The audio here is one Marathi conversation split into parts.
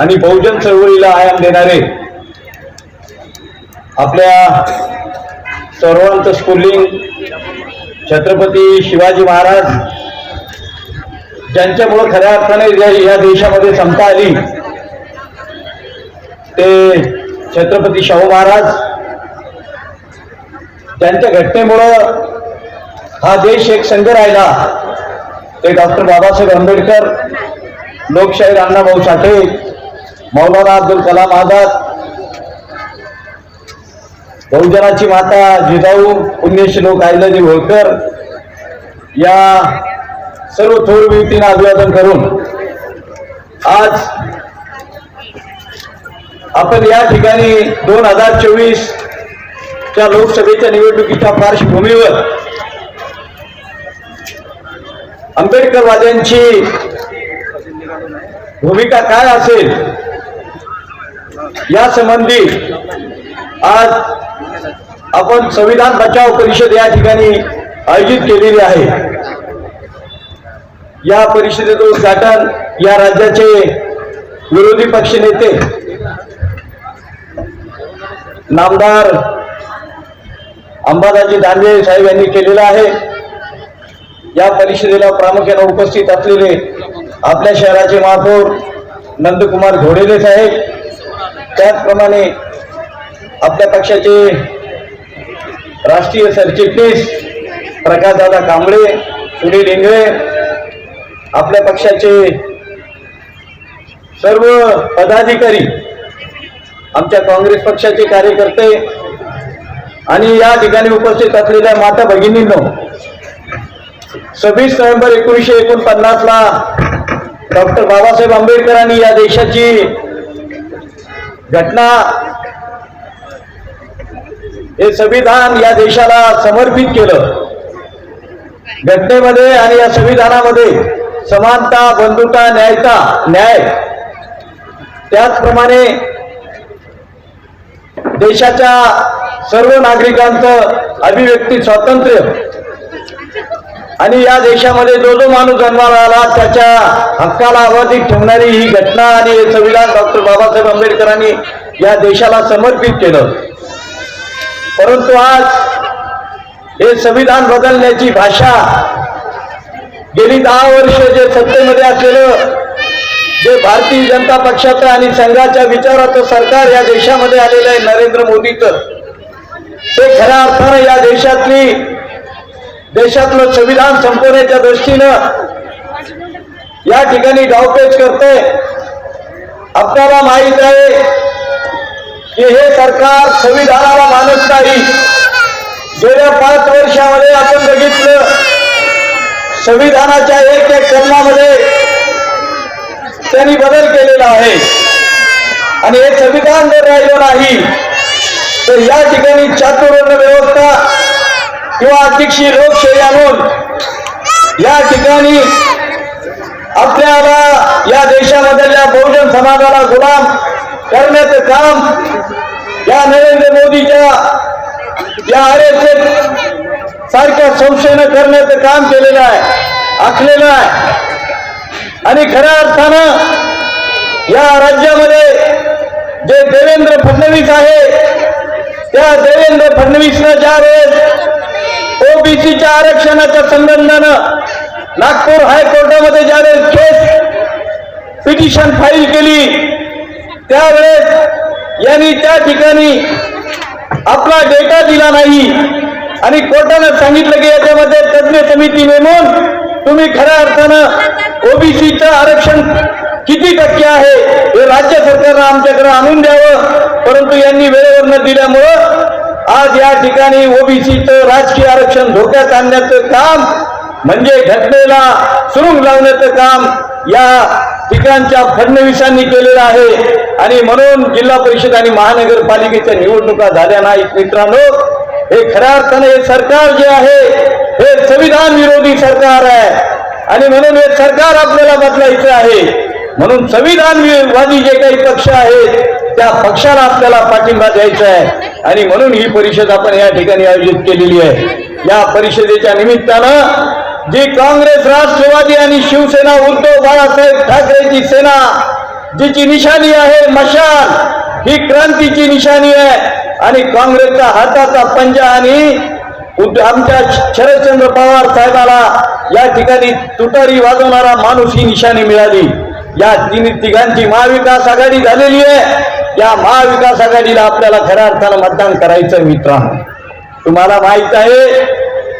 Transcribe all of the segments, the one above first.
आणि बहुजन चळवळीला आयाम देणारे आपल्या सर्वांचं स्फुल्लिंग छत्रपती शिवाजी महाराज ज्यांच्यामुळं खऱ्या अर्थाने या या देशामध्ये समता आली ते छत्रपती शाहू महाराज त्यांच्या घटनेमुळं हा देश एक संघ राहिला. ते डॉक्टर बाबासाहेब आंबेडकर लोकशाहीर अण्णाभाऊ साठे मौलाना अब्दुल कलाम आझाद बहुजनाची माता जिजाऊ पुण्यश्लोक आयलजी होळकर या सर्व थोर व्यक्तींना अभिवादन करून आज आपण या ठिकाणी दोन हजार चोवीस च्या लोकसभेच्या निवडणुकीच्या पार्श्वभूमीवर आंबेडकरवाद्यांची भूमिका काय असेल या संबंधी आज आपण संविधान बचाव परिषद या ठिकाणी आयोजित केलेली आहे. या परिषदेचं उद्घाटन या राज्याचे विरोधी पक्ष नेते नामदार अंबादाजी दानवे साहेब यांनी केलेलं आहे. या परिषदेला प्रामुख्याने उपस्थित असलेले आपल्या शहराचे महापौर नंदकुमार घोडेले साहेब त्याचप्रमाणे आपल्या पक्षाचे राष्ट्रीय सरचिटणीस प्रकाशदादा कांबळे सुनील इंगळे आपल्या पक्षाचे सर्व पदाधिकारी आमच्या काँग्रेस पक्षाचे कार्यकर्ते आणि या ठिकाणी उपस्थित असलेल्या माता भगिनींनो सव्वीस नोव्हेंबर एकोणीसशे एकोणपन्नास ला डॉक्टर बाबासाहेब आंबेडकरांनी या देशाची घटना हे संविधान या देशाला समर्पित केलं. घटनेमध्ये आणि या संविधानामध्ये समानता बंधुता न्यायता न्याय त्याचप्रमाणे देशाच्या सर्व नागरिकांचं अभिव्यक्ती स्वातंत्र्य आणि या देशामध्ये जो जो माणूस जन्माला आला त्याच्या हक्काला अबाधित ठेवणारी ही घटना आणि हे संविधान डॉक्टर बाबासाहेब आंबेडकरांनी या देशाला समर्पित केलं. परंतु आज हे संविधान बदलण्याची भाषा गेली दहा वर्ष जे सत्तेमध्ये असलेलं जे भारतीय जनता पक्षाचं आणि संघाच्या विचाराचं सरकार या देशामध्ये आलेलं आहे नरेंद्र मोदीचं ते खऱ्या अर्थानं या देशातली देशातलं संविधान संपवण्याच्या दृष्टीनं या ठिकाणी डावपेच करते. आपल्याला माहीत आहे की हे सरकार संविधानाला मानत नाही. गेल्या पाच वर्षामध्ये आपण बघितलं संविधानाच्या एक एक कलमामध्ये त्यांनी बदल केलेला आहे. आणि हे संविधान जर राहिलं नाही तर या ठिकाणी चातुर्वर्ण व्यवस्था किंवा अध्यक्षीय लोकशाही आणून या ठिकाणी आपल्याला या देशामधल्या बहुजन समाजाला गुलाम करण्याचं काम या नरेंद्र मोदीच्या या आर एस एस सारख्या संशयनं करण्याचं काम केलेलं आहे आखलेलं आहे. आणि खऱ्या अर्थानं या राज्यामध्ये जे देवेंद्र फडणवीस आहे त्या देवेंद्र फडणवीसनं ज्या वेळेस ओबीसीच्या आरक्षणाच्या संबंधानं नागपूर हायकोर्टामध्ये ज्यावेळेस केस पिटिशन फाईल केली त्यावेळेस यांनी त्या ठिकाणी आपला डेटा दिला नाही. आणि कोर्टानं सांगितलं की याच्यामध्ये तज्ज्ञ समिती नेमून तुम्ही खऱ्या अर्थानं ओबीसीचं आरक्षण किती टक्के आहे हे राज्य सरकारनं आमच्याकडे आणून द्यावं परंतु यांनी वेळेवर न दिल्यामुळं आज या ठिकाणी ओबीसीचं राजकीय आरक्षण धोक्यात आणण्याचं काम म्हणजे घटनेला सुरुंग लावण्याचं काम या ठिकाणच्या फडणवीसांनी केलेलं आहे. आणि म्हणून जिल्हा परिषद आणि महानगरपालिकेच्या निवडणुका झाल्या नाहीत मित्रांनो. हे खऱ्या अर्थाने हे सरकार जे आहे हे संविधान विरोधी सरकार आहे. आणि म्हणून हे सरकार आपल्याला बदलायचं आहे. म्हणून संविधानवादी जे काही पक्ष आहेत त्या पक्षाला आपल्याला पाठिंबा द्यायचा आहे. आणि म्हणून ही परिषद आपण या ठिकाणी आयोजित केलेली आहे. या परिषदेच्या निमित्तानं जी काँग्रेस राष्ट्रवादी आणि शिवसेना उद्धव बाळासाहेब ठाकरेची सेना जिची निशाणी आहे मशाल ही क्रांतीची निशाणी आहे. आणि काँग्रेसचा हाताचा पंजा आणि आमच्या शरदचंद्र पवार साहेबाला या ठिकाणी तुटारी वाजवणारा माणूस ही निशाणी मिळाली. या तिन्ही तिघांची महाविकास आघाडी झालेली आहे. या महाविकास आघाडीला आपल्याला खऱ्या अर्थानं मतदान करायचं मित्रांनो. तुम्हाला माहीत आहे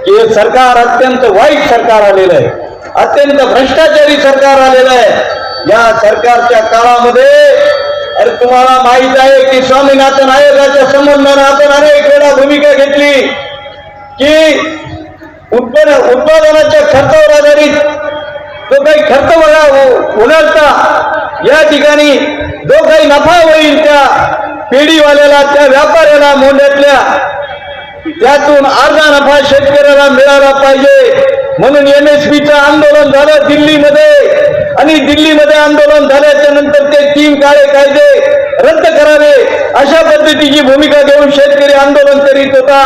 की हे सरकार अत्यंत वाईट सरकार आलेलं आहे. अत्यंत भ्रष्टाचारी सरकार आलेलं आहे. या सरकारच्या काळामध्ये अरे तुम्हाला माहीत आहे की स्वामीनाथन आयोगाच्या संबंधानं आपण अनेक वेळा भूमिका घेतली की उत्पन्न उत्पादनाच्या खर्चावर आधारित तो काही खर्च बघा होण्याचा या ठिकाणी जो काही नफा होईल त्या पेढीवाल्याला त्या व्यापाऱ्याला मोंढ्यातल्या त्यातून अर्धा नफा शेतकऱ्याला मिळाला पाहिजे. म्हणून एम एस पीचं आंदोलन झालं दिल्लीमध्ये. आणि दिल्लीमध्ये आंदोलन झाल्याच्यानंतर ते तीन काळे कायदे रद्द करावे. अशा पद्धतीची भूमिका घेऊन शेतकरी आंदोलन करीत होता.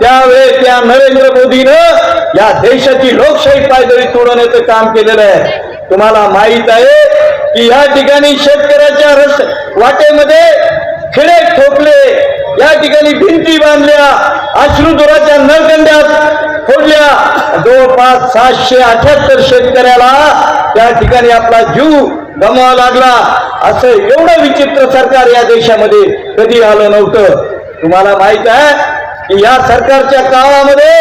त्यावेळेस त्या नरेंद्र मोदीनं या देशाची लोकशाही पायदळी तोडवण्याचं काम केलेलं आहे. तुम्हाला माहीत आहे की या ठिकाणी शेतकऱ्याच्या रस वाटेमध्ये खिडे ठोकले या ठिकाणी भिंती बांधल्या अश्रुधुराच्या नळकंड्यात फोडल्या. जवळपास सातशे अठ्याहत्तर शेतकऱ्याला त्या ठिकाणी आपला जीव गमावा लागला. असं एवढं विचित्र सरकार या देशामध्ये कधी आलं नव्हतं. तुम्हाला माहीत आहे की या सरकारच्या काळामध्ये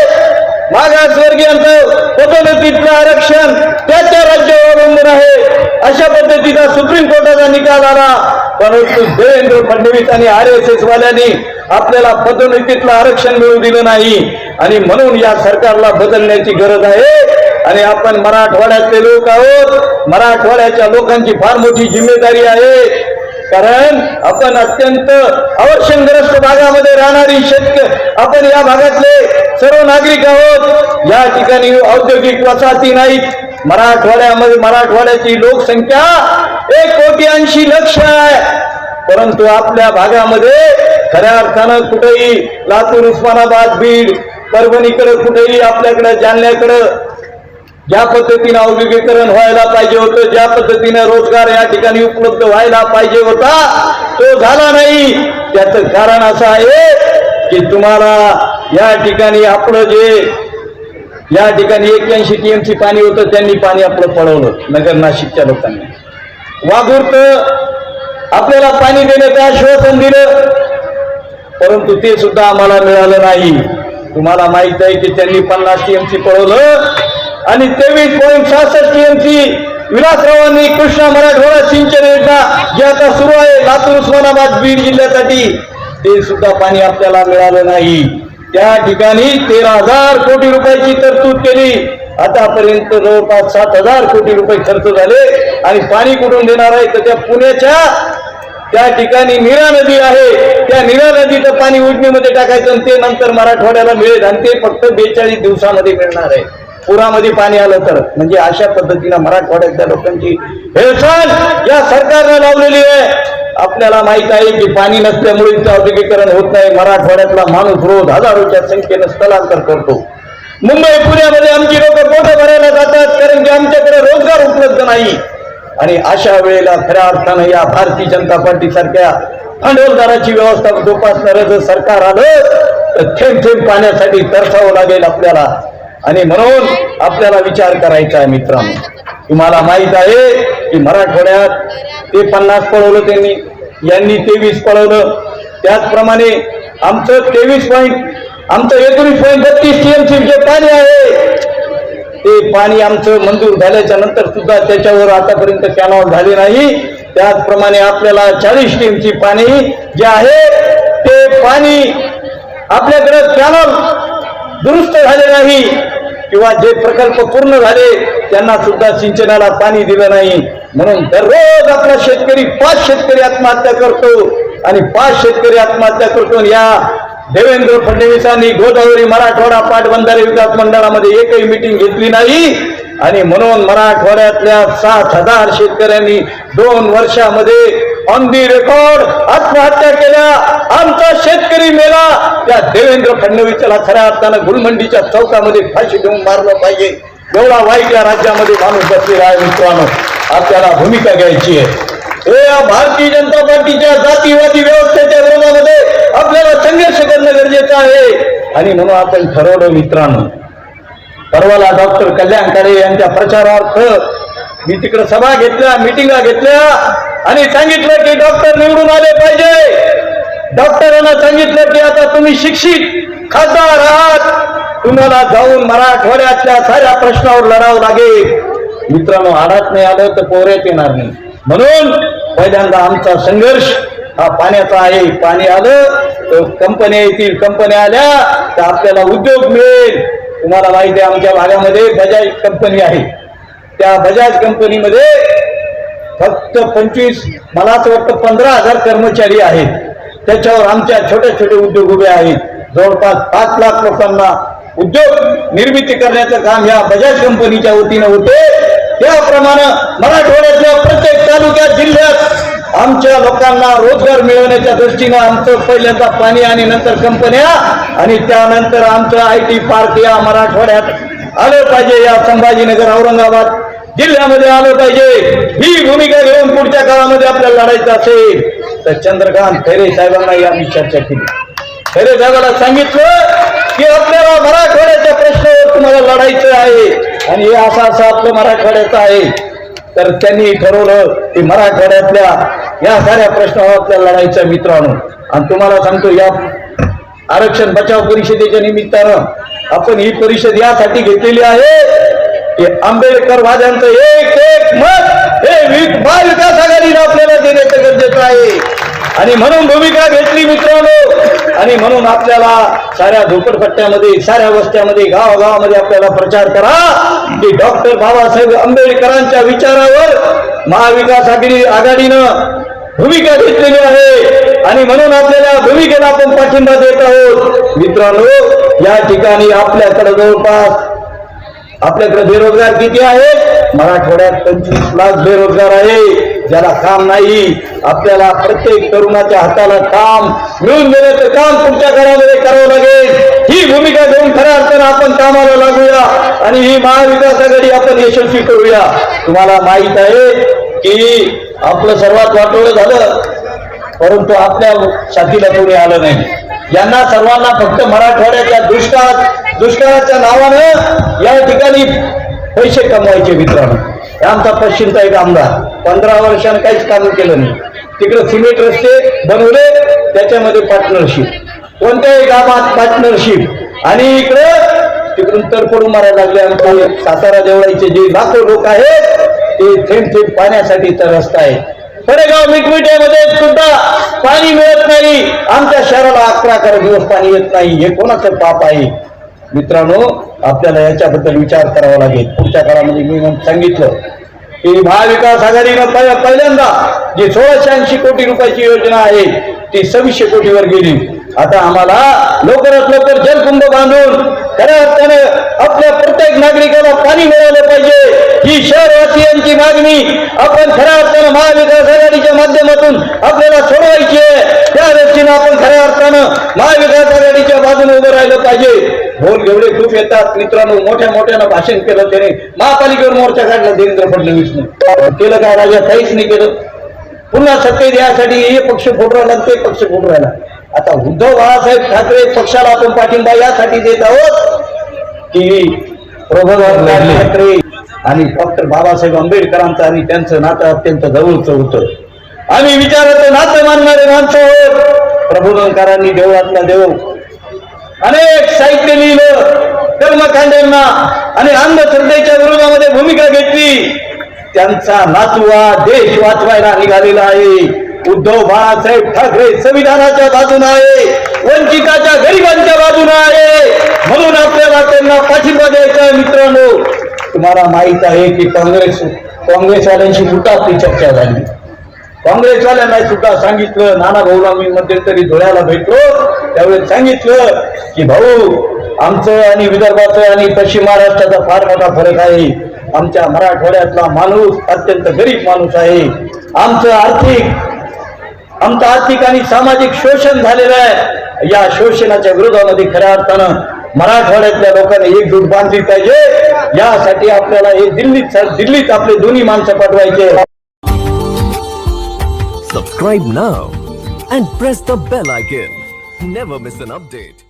मागासवर्गीयांचं पदोन्नतीतलं आरक्षण त्याच्या राज्यावर अवलंबून आहे. अशा पद्धतीचा सुप्रीम कोर्टाचा निकाल आला. परंतु देवेंद्र फडणवीस आणि आर एस एस वाल्यांनी आपल्याला पदोन्नतीतलं आरक्षण मिळू दिलं नाही. आणि म्हणून या सरकारला बदलण्याची गरज आहे. आणि आपण मराठवाड्यातले लोक आहोत. मराठवाड्याच्या लोकांची फार मोठी जिम्मेदारी आहे. कारण आपण अत्यंत अवर्षणग्रस्त भागामध्ये राहणारी शेतक आपण या भागातले सर्व नागरिक आहोत. या ठिकाणी औद्योगिक वसाहती नाहीत. मराठवाड्यामध्ये मराठवाड्याची लोकसंख्या एक कोटी ऐंशी लक्ष आहे. परंतु आपल्या भागामध्ये खऱ्या अर्थानं कुठेही लातूर उस्मानाबाद बीड परभणीकडे कुठेही आपल्याकडे जालन्याकडं ज्या पद्धतीनं औद्योगिकरण व्हायला पाहिजे होतं ज्या पद्धतीनं रोजगार या ठिकाणी उपलब्ध व्हायला पाहिजे होता तो झाला नाही. त्याचं कारण असं आहे की तुम्हाला या ठिकाणी आपलं जे या ठिकाणी एक्क्याऐंशी टीएमसी पाणी होतं त्यांनी पाणी आपलं पळवलं नगर नाशिकच्या लोकांनी. वाघूर्त आपल्याला पाणी देण्याचं आश्वासन दिलं परंतु ते सुद्धा आम्हाला मिळालं नाही. तुम्हाला माहीत आहे की त्यांनी पन्नास टीएमसी पळवलं आणि तेवीस पॉईंट सहासष्ट टीएमसी विलासरावांनी कृष्णा मराठवाडा सिंचन योजना जी आता सुरू आहे लातूर उस्मानाबाद बीड जिल्ह्यासाठी. ते सुद्धा पाणी आपल्याला मिळालं नाही. त्या ठिकाणी तेरा हजार कोटी रुपयाची तरतूद केली. आतापर्यंत जवळपास सात हजार कोटी रुपये खर्च झाले आणि पाणी कुठून देणार आहे? तर त्या पुण्याच्या त्या ठिकाणी निरा नदी आहे. त्या निरा नदीचं पाणी उजनीमध्ये टाकायचं आणि ते नंतर मराठवाड्याला मिळेल आणि ते फक्त बेचाळीस दिवसामध्ये मिळणार आहे. पुरामध्ये पाणी आलं तर. म्हणजे अशा पद्धतीनं मराठवाड्यातल्या लोकांची हेळसांड या सरकारनं लावलेली आहे. आपल्याला माहीत आहे की पाणी नसल्यामुळे औद्योगिकरण होत नाही. मराठवाड्यातला माणूस रोज हजारोच्या संख्येनं स्थलांतर करतो. मुंबई पुण्यामध्ये आमची लोक पोटं भरायला जातात कारण की आमच्याकडे रोजगार उपलब्ध नाही. आणि अशा वेळेला खऱ्या अर्थानं या भारतीय जनता पार्टी सारख्या भांडवलदाराची व्यवस्था जोपासणारं जर सरकार आलं तर थेंब थेंब पाण्यासाठी तरसावं लागेल आपल्याला. आणि म्हणून आपल्याला विचार करायचा आहे मित्रांनो. तुम्हाला माहीत आहे की मराठवाड्यात ते पन्नास पळवलं त्यांनी यांनी तेवीस पळवलं. त्याचप्रमाणे आमचं तेवीस पॉईंट आमचं एकोणीस पॉईंट बत्तीस टीएमसी जे पाणी आहे ते पाणी आमचं मंजूर झाल्याच्यानंतर सुद्धा त्याच्यावर आतापर्यंत कॅनॉल झाले नाही. त्याचप्रमाणे आपल्याला चाळीस टीमची पाणी जे आहे ते पाणी आपल्याकडे कॅनॉल दुरुस्त झाले नाही किंवा जे प्रकल्प पूर्ण झाले त्यांना सुद्धा सिंचनाला पाणी दिलं नाही. म्हणून दररोज आपला शेतकरी पाच शेतकरी आत्महत्या करतो आणि पाच शेतकरी आत्महत्या करतो. या देवेंद्र फडणवीसांनी गोदावरी मराठवाडा पाटबंधारे विकास मंडळामध्ये एकही मिटिंग घेतली नाही. आणि म्हणून मराठवाड्यातल्या सात हजार शेतकऱ्यांनी दोन वर्षामध्ये ऑन दी रेकॉर्ड आत्महत्या केल्या. आमचा शेतकरी मेला. त्या देवेंद्र फडणवीसला खऱ्या अर्थानं गुलमंडीच्या चौकामध्ये फाशी देऊन मारलं पाहिजे. एवढा वाईट या राज्यामध्ये माणूस बसलेला आहे मित्रांनो. आपल्याला भूमिका घ्यायची आहे. हे या भारतीय जनता पार्टीच्या जातीवादी व्यवस्थेच्या विरोधामध्ये आपल्याला संघर्ष करणं गरजेचं आहे. आणि म्हणून आपण ठरवलं मित्रांनो परवाला डॉक्टर कल्याण काळे यांच्या प्रचारार्थ मी तिकडे सभा घेतल्या मिटिंगा घेतल्या. आणि सांगितलं की डॉक्टर निवडून आले पाहिजे. डॉक्टरांना सांगितलं की आता तुम्ही शिक्षित खासदार आहात. तुम्हाला जाऊन मराठवाड्यातल्या साऱ्या प्रश्नावर लढावं लागेल. मित्रांनो आडात नाही आलं तर पोऱ्यात येणार नाही. म्हणून पहिल्यांदा आमचा संघर्ष हा पाण्याचा आहे. पाणी आलं तर कंपन्या येतील. कंपन्या आल्या तर आपल्याला उद्योग मिळेल. तुम्हाला माहिती आहे आमच्या भागामध्ये बजाज कंपनी आहे. त्या बजाज कंपनीमध्ये फक्त पंचवीस मला असं वाटतं पंधरा हजार कर्मचारी आहेत. त्याच्यावर आमच्या छोटे छोटे उद्योग उभे आहेत. जवळपास पाच लाख लोकांना उद्योग निर्मिती करण्याचं काम या बजाज कंपनीच्या वतीनं होते. त्याप्रमाणे मराठवाड्यातल्या प्रत्येक तालुक्यात जिल्ह्यात आमच्या लोकांना रोजगार मिळवण्याच्या दृष्टीनं आमचं पहिल्यांदा पाणी आणि नंतर कंपन्या आणि त्यानंतर आमचं आय टी पार्क या मराठवाड्यात आलं पाहिजे या संभाजीनगर औरंगाबाद. जिल्ह्यामध्ये आलं पाहिजे. ही भूमिका घेऊन पुढच्या काळामध्ये आपल्याला लढायचं असेल तर चंद्रकांत खैरे साहेबांना आम्ही चर्चा केली. खैरे साहेबांना सांगितलं की आपल्याला मराठवाड्याच्या प्रश्नावर तुम्हाला लढायचं आहे आणि हे असं असं आपलं मराठवाड्याचं आहे. तर त्यांनी ठरवलं की मराठवाड्यातल्या या साऱ्या प्रश्नावर आपल्याला लढायचा मित्रांनो. आणि तुम्हाला सांगतो या आरक्षण बचाव परिषदेच्या निमित्तानं आपण ही परिषद यासाठी घेतलेली आहे. की आंबेडकर वाद्यांचं एक एक मत हे वि- महाविकास आघाडीनं आपल्याला देण्याचं गरजेचं आहे. आणि म्हणून भूमिका घेतली मित्रांनो. आणि म्हणून आपल्याला साऱ्या झोपडपट्ट्यामध्ये साऱ्या वस्त्यामध्ये गावागावामध्ये आपल्याला प्रचार करा की डॉक्टर बाबासाहेब आंबेडकरांच्या विचारावर महाविकास आघाडी आघाडीनं भूमिका घेतलेली आहे. आणि म्हणून आपल्याला भूमिकेला आपण पाठिंबा देत आहोत. मित्रांनो या ठिकाणी आपल्याकडे जवळपास आपल्याकडे बेरोजगार किती आहेत मराठवाड्यात पंचवीस लाख बेरोजगार आहे. ज्याला काम नाही आपल्याला प्रत्येक तरुणाच्या हाताला काम. मिळून देण्याचं काम तुमच्या घरामध्ये करावं लागेल. ही भूमिका घेऊन खऱ्या अर्थानं आपण कामाला लागूया आणि ही महाविकास आघाडी आपण यशस्वी करूया. तुम्हाला माहीत आहे की आपलं सर्वात वाटोळं झालं परंतु आपल्या साथीला कोणी आलं नाही. यांना सर्वांना फक्त मराठवाड्याच्या दुष्काळात दुष्काळाच्या नावानं या ठिकाणी पैसे कमवायचे मित्रांनो. हे आमचा पश्चिमचा एक आमदार. पंधरा वर्षानं काहीच काम केलं नाही. तिकडे सिमेंट रस्ते बनवले त्याच्यामध्ये पार्टनरशिप कोणत्याही गावात पार्टनरशिप आणि इकडं तिकडून तर पडून मारायला लागले आमचे सातारा देवळाचे जे लाखो लोक आहेत ते थेंब थेंब पाण्यासाठीचा रस्ता आहे. पडेगाव मिटमिटेमध्ये सुद्धा पाणी मिळत नाही. आमच्या शहराला अकरा अकरा दिवस पाणी येत नाही. हे कोणाचं पाप आहे? मित्रांनो आपल्याला याच्याबद्दल विचार करावा लागेल. पुढच्या काळामध्ये मी सांगितलं की महाविकास आघाडीनं पहिल्यांदा जी सोळाशे ऐंशी कोटी रुपयाची योजना आहे ती सव्वीसशे कोटीवर गेली. आता आम्हाला लवकरात लवकर जलकुंभ बांधून खऱ्या अर्थानं आपल्या प्रत्येक नागरिकाला पाणी मिळालं पाहिजे. ही शहर शहरवासियांची मागणी आपण खऱ्या अर्थानं महाविकास आघाडीच्या माध्यमातून आपल्याला सोडवायची आहे. त्या दृष्टीनं आपण खऱ्या अर्थानं महाविकास आघाडीच्या बाजूने उभं राहिलं पाहिजे. बोल एवढे खूप येतात. मित्रांनो मोठ्या मोठ्यानं भाषण केलं त्याने. महापालिकेवर मोर्चा काढला देवेंद्र फडणवीसनं केलं काय राजा? काहीच नाही केलं. पुन्हा सत्तेत यासाठी हे पक्ष फोटो राहिला ते पक्ष फोटो राहिला आता उद्धव बाळासाहेब ठाकरे पक्षाला आपण पाठिंबा यासाठी देत आहोत की प्रबोधन ठाकरे आणि डॉक्टर बाबासाहेब आंबेडकरांचं आणि त्यांचं नातं अत्यंत जवळचं होतं. आम्ही विचाराचं नातं मानणारे माणसं आहोत प्रबोधनकारांनी देवळातला देव. अनेक साहित्य लिहिलं कर्मकांडांना आणि अंधश्रद्धेच्या विरोधामध्ये भूमिका घेतली. त्यांचा नातवा देश वाचवायला निघालेला आहे. उद्धव बाळासाहेब ठाकरे संविधानाच्या बाजून आहे. वंचिताच्या गरिबांच्या बाजून आहे. म्हणून आपल्याला त्यांना पाठिंबा द्यायचा मित्रांनो. तुम्हाला माहीत आहे की काँग्रेस काँग्रेसवाल्यांशी मुठातली चर्चा झाली. काँग्रेसवाल्यांना सुद्धा सांगितलं नाना भाऊला मी मध्यंतरी धुळ्याला भेटलो. त्यावेळेस सांगितलं की भाऊ आमचं आणि विदर्भाचं आणि पश्चिम महाराष्ट्राचा फार मोठा फरक आहे. आमच्या मराठवाड्यातला माणूस अत्यंत गरीब माणूस आहे. आमचं आर्थिक आमचं आर्थिक आणि सामाजिक शोषण झालेलं आहे. या शोषणाच्या विरोधामध्ये खऱ्या अर्थानं मराठवाड्यातल्या लोकांनी एकजूट बांधली पाहिजे. यासाठी आपल्याला हे दिल्लीत दिल्लीत आपले दोन्ही माणसं पाठवायचे. Subscribe now and press the bell icon never miss an update